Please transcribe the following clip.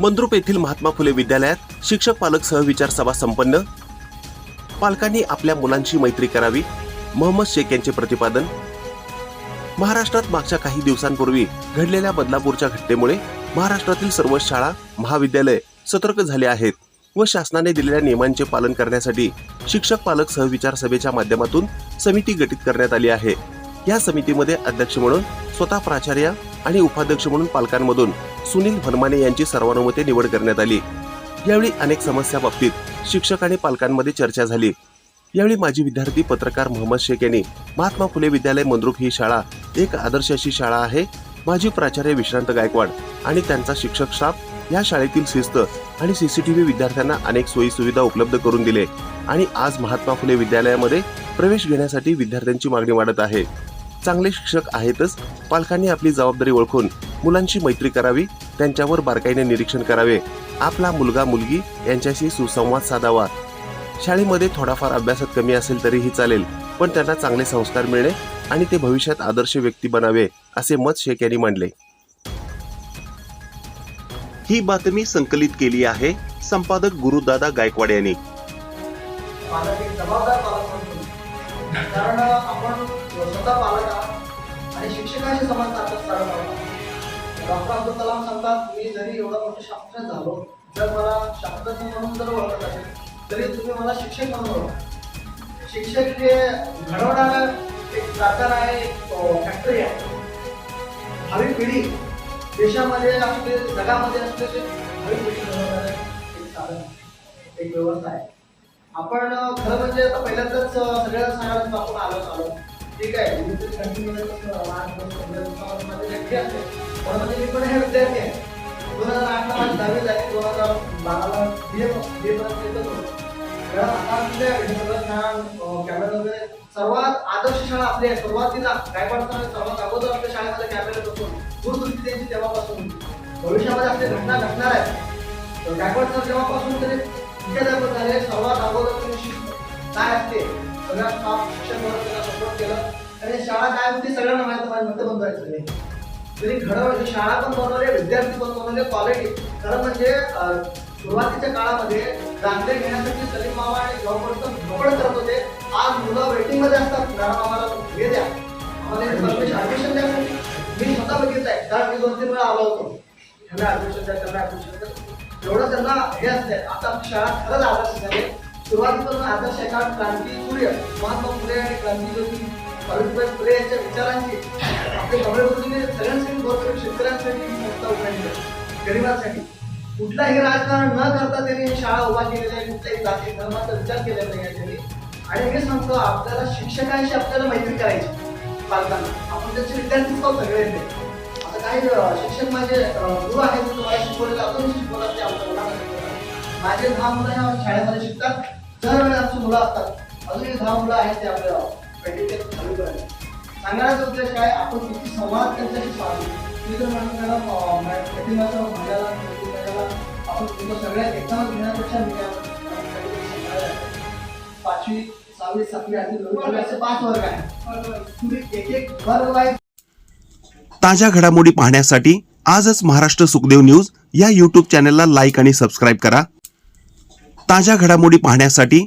मंद्रुप येथील महात्मा फुले विद्यालयात शिक्षक पालक सहविचार सभा संपन्न. पालकांनी आपल्या मुलांशी मैत्री करावी. मोहम्मद शेख यांचे प्रतिपादन. महाराष्ट्रात मागच्या काही दिवसांपूर्वी घडलेल्या बदलापूरच्या घटनेमुळे महाराष्ट्रातील सर्व शाळा महाविद्यालय सतर्क झाले आहेत व शासनाने दिलेल्या नियमांचे पालन करण्यासाठी शिक्षक पालक सहविचार सभेच्या माध्यमातून समिती गठीत करण्यात आली आहे. या समितीमध्ये अध्यक्ष म्हणून स्वतः प्राचार्य आणि उपाध्यक्ष म्हणून पालकांमधून सुनील भनमाने यांची सर्वानुमते निवड करण्यात आली. यावेळी अनेक समस्या बाबतीत शिक्षक आणि पालकांमध्ये चर्चा झाली. यावेळी माजी विद्यार्थी पत्रकार मोहम्मद शेख यांनी महात्मा फुले विद्यालय मंद्रुप ही शाळा एक आदर्श अशी शाळा आहे. माजी प्राचार्य विश्रांत गायकवाड आणि त्यांचा शिक्षक स्टाफ या शाळेतील शिस्त आणि सीसीटीव्ही विद्यार्थ्यांना अनेक सोयी सुविधा उपलब्ध करून दिले. आणि आज महात्मा फुले विद्यालयामध्ये प्रवेश घेण्यासाठी विद्यार्थ्यांची मागणी वाढत आहे. चांगले शिक्षक आहेतच. पालकांनी आपली जबाबदारी ओळखून मुलांची मैत्री करावी त्यांच्यावर बारकाईने निरीक्षण करावे. आपला मुलगा मुलगी यांच्याशी सुसंवाद साधावा. शाळेमध्ये थोडाफार अभ्यासात कमी असेल तरीही चालेल पण त्यांना चांगले संस्कार मिळणे आणि ते भविष्यात आदर्श व्यक्ती बनावे असे मत शेख यांनी मांडले. ही बातमी संकलित केली आहे संपादक गुरुदादा गायकवाड यांनी. कारण आपण स्वतः शिक्षकाशी समाज साधत चालत डॉक्टर अब्दुल कलाम सांगतात मी जरी एवढा मोठा शास्त्र झालो जर मला शास्त्रज्ञ म्हणून जर ओळखत असेल तरी तुम्ही मला शिक्षक म्हणून ओळखा शिक्षक हे घडवणारं एक कारखाना आहे एक फॅक्टरी आहे. भावी पिढी देशामध्ये असले जगामध्ये असते ते भावी पिढी घडवणारं एक साधन एक व्यवस्था आहे. आपण खरं म्हणजे आता पहिल्यांदाच सगळ्यांना सांगायला आपण आलो आलो ठीक आहे. लहान पण हे विद्यार्थी आहे. दोन हजार आठला माझी दहावी झाली. दोन हजार बाराला बी ए बी कॅमेरा वगैरे. सर्वात आदर्श शाळा आपली आहे. सुरुवातीला काय सर सर्वात अगोदर आपल्या शाळेमध्ये कॅमेरा बसून दूरदृष्टी त्यांची तेव्हापासून. भविष्यामध्ये आपली घटना घडणार आहे. तर गायकवाड सर जेव्हापासून तरी मुख्याध्यापक झाले सर्वात अगोदर काय असते? सगळ्यात शिक्षण शाळा काय होती? सगळ्यांना माहिती माझे बंद व्हायचं तरी घडवलं शाळा पण बनवले विद्यार्थी पण बनवले क्वालिटी खरं म्हणजे, म्हणजे सुरुवातीच्या काळामध्ये दाखले घेण्यासाठी सलीम मामा आणि गव्हर्नमेंट धडपड करत होते. आज मुलं वेटिंगमध्ये असतात. मॅडम आम्हाला हे द्या. आम्हाला ऍडमिशन द्या. मी स्वतः बघितलंय कारण मी दोन तीन वेळा आलो होतो. ह्यांना ऍडमिशन द्या त्यांना ऍडमिशन द्या. एवढं त्यांना हे असते आता आपली शाळा खरंच आदर्श झाली. सुरुवातीपासून आदर्श आहे. कारण क्रांती सूर्य महात्मा फुले आणि क्रांती ज्योती सावित्रीबाई फुले यांच्या विचारांची आपल्या गुरुजीने सगळ्यांसाठी गोरगरीब शेतकऱ्यांसाठी संस्था उघडली आहे. गरिबांसाठी. कुठलाही राजकारण न करता त्यांनी शाळा उभा केलेल्या आहे कुठल्याही जाती धर्माचा विचार केलेला नाही आहे त्यांनी. आणि हे सांगतो आपल्याला शिक्षकांशी आपल्याला मैत्री करायची. पालकांना. आपण त्यांचे विद्यार्थीच पाहू सगळ्यांनी. आता काही शिक्षक माझे गुरु आहेत तुम्हाला शिकवलेलं अजून शिकवलं ते आमच्या मुलांना माझे दहा मुलं ह्या शाळेमध्ये शिकतात. दरवेळी आमची मुलं असतात. अजूनही दहा मुलं आहेत ते आपल्या सांगण्याचा उद्देश काय आपण किती संवाद त्यांच्याशी साधू मी तर म्हणतो मॅडम प्रतिमाचं महिन्याला आपण तुमचं सगळ्या एकदमच घेण्यापेक्षा मी पाचवी सहावी सातवी आठवी नववी असे पाच वर्ग आहे तुम्ही एक एक वर्ग वाईज ताज्या घडामोडी पाहण्यासाठी आजच महाराष्ट्र सुखदेव न्यूज या यूट्यूब चॅनलला लाईक आणि सबस्क्राईब करा. ताज्या घडामोडी पाहण्यासाठी